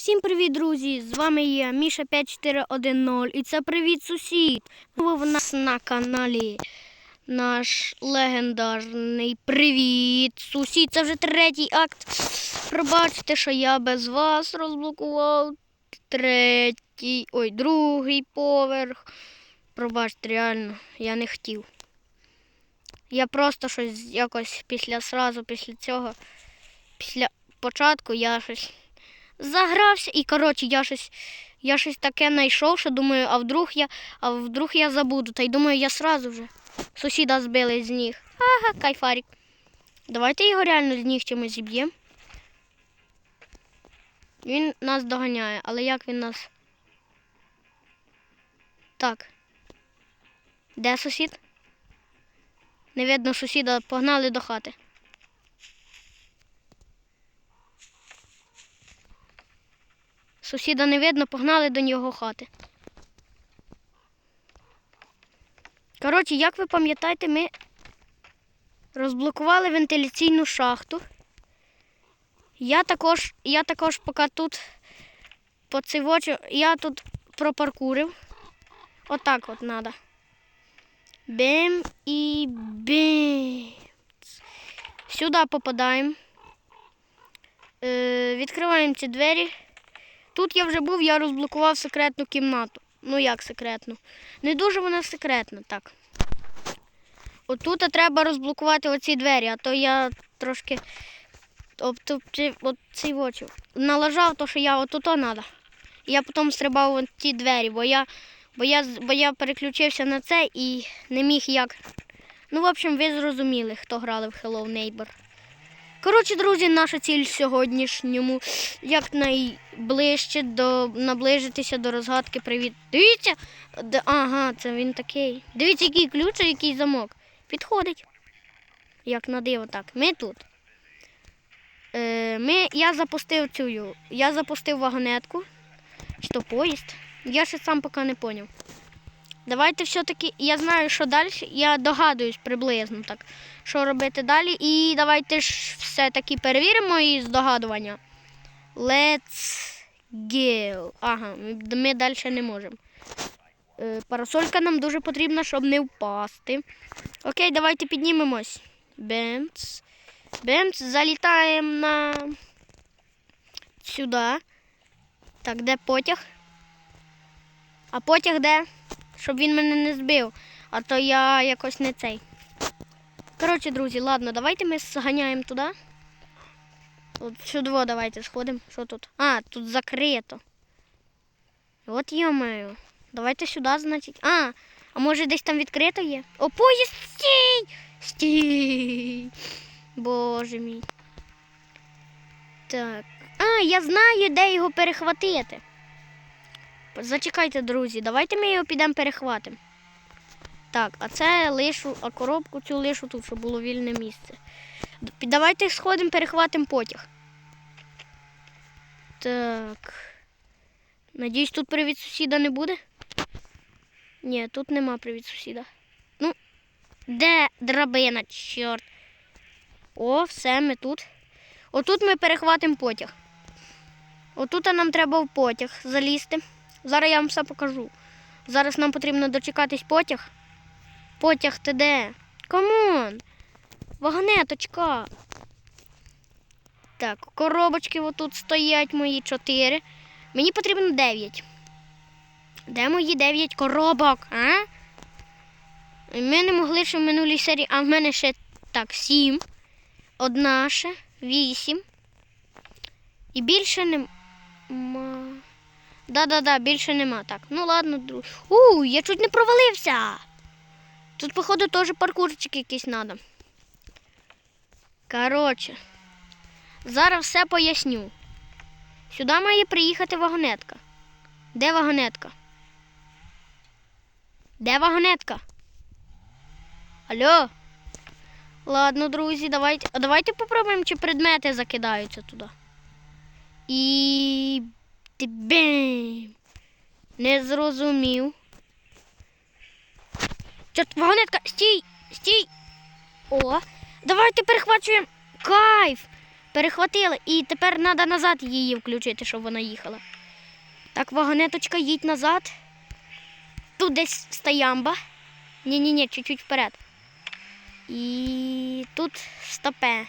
Всім привіт, друзі! З вами я, Міша 5410 і це привіт сусід. Ви в нас на каналі наш легендарний привіт. Сусід, це вже третій акт. Пробачте, що я без вас розблокував третій, ой, другий поверх. Пробачте, реально, я не хотів. Я просто щось якось після сразу, після цього, після початку я щось загрався і коротше, я щось, я щось таке знайшов, що думаю, а вдруг я, а вдруг я забуду. Та й думаю, я сразу вже сусіда збили з ніг. Ага, кайфарик. Давайте його реально з ніг чимось зіб'ємо. Він нас доганяє, але як він нас. Так. Де сусід? Не видно сусіда, погнали до хати. Сусіда не видно, погнали до нього хати. Коротше, як ви пам'ятаєте, ми розблокували вентиляційну шахту. Я також, я також поки тут поцивочу, я тут пропаркурив. Отак от треба. Бим і бим. Сюди попадаємо. Е, відкриваємо ці двері. Тут я вже був, я розблокував секретну кімнату. Ну як секретну? Не дуже вона секретна, так. Отут треба розблокувати оці двері, а то я трошки обтупчив от очі. Налажав, то що я отут треба. Я потім стрибав в ті двері, бо я, бо, я, бо я переключився на це і не міг як. Ну, в общем, ви зрозуміли, хто грали в Hello Neighbor. Коротше, друзі, наша ціль сьогоднішньому якнайближче до наближитися до розгадки. Привіт. Дивіться, де- ага, це він такий. Дивіться, який ключ, і який замок. Підходить. Як на диво, так. Ми тут. Е, ми, я запустив цю. Я запустив вагонетку. То поїзд. Я ще сам поки не поняв. Давайте все-таки, я знаю, що далі, я догадуюсь приблизно так, що робити далі. І давайте ж все-таки перевіримо і здогадування. Let's go. Ага, ми далі не можемо. Е, парасолька нам дуже потрібна, щоб не впасти. Окей, давайте піднімемось. Бемц. Бемц, залітаємо на сюди. Так, де потяг? А потяг де? Щоб він мене не збив. А то я якось не цей. Коротше, друзі, ладно, давайте ми зганяємо туди. От сюди давайте сходимо. Що тут? А, тут закрито. От йомаю. Давайте сюди, значить. А, а може десь там відкрито є? О, поїзд! Стій! Стій! Боже мій. Так. А, я знаю, де його перехватити. Зачекайте, друзі, давайте ми його підемо перехватимо. Так, а це лишу, а коробку цю лишу тут, щоб було вільне місце. Давайте сходимо, перехватимо потяг. Так. Надіюсь, тут привіт сусіда не буде? Ні, тут нема привіт сусіда. Ну, де драбина, чорт. О, все, ми тут. Отут ми перехватимо потяг. Отут нам треба в потяг залізти. Зараз я вам все покажу. Зараз нам потрібно дочекатись потяг. Потяг ти де? Камон! Вагонеточка. Так, коробочки отут стоять мої чотири. Мені потрібно дев'ять. Де мої дев'ять коробок, а? Ми не могли ще в минулій серії, а в мене ще так, сім. Одна ще, вісім. І більше нема. Да-да-да, більше нема. Так, ну ладно, друг. У, я чуть не провалився. Тут, походу, теж паркурчик якийсь треба. Коротше, зараз все поясню. Сюди має приїхати вагонетка. Де вагонетка? Де вагонетка? Алло? Ладно, друзі, давайте. А давайте попробуємо, чи предмети закидаються туди. І. Бем! Не зрозумів. Чорт, вагонетка, стій! Стій! О! Давайте перехвачуємо. Кайф! Перехватили. І тепер треба назад її включити, щоб вона їхала. Так, вагонеточка, їдь назад. Тут десь стоямба. Ні-ні-ні, чуть-чуть вперед. І тут стопе.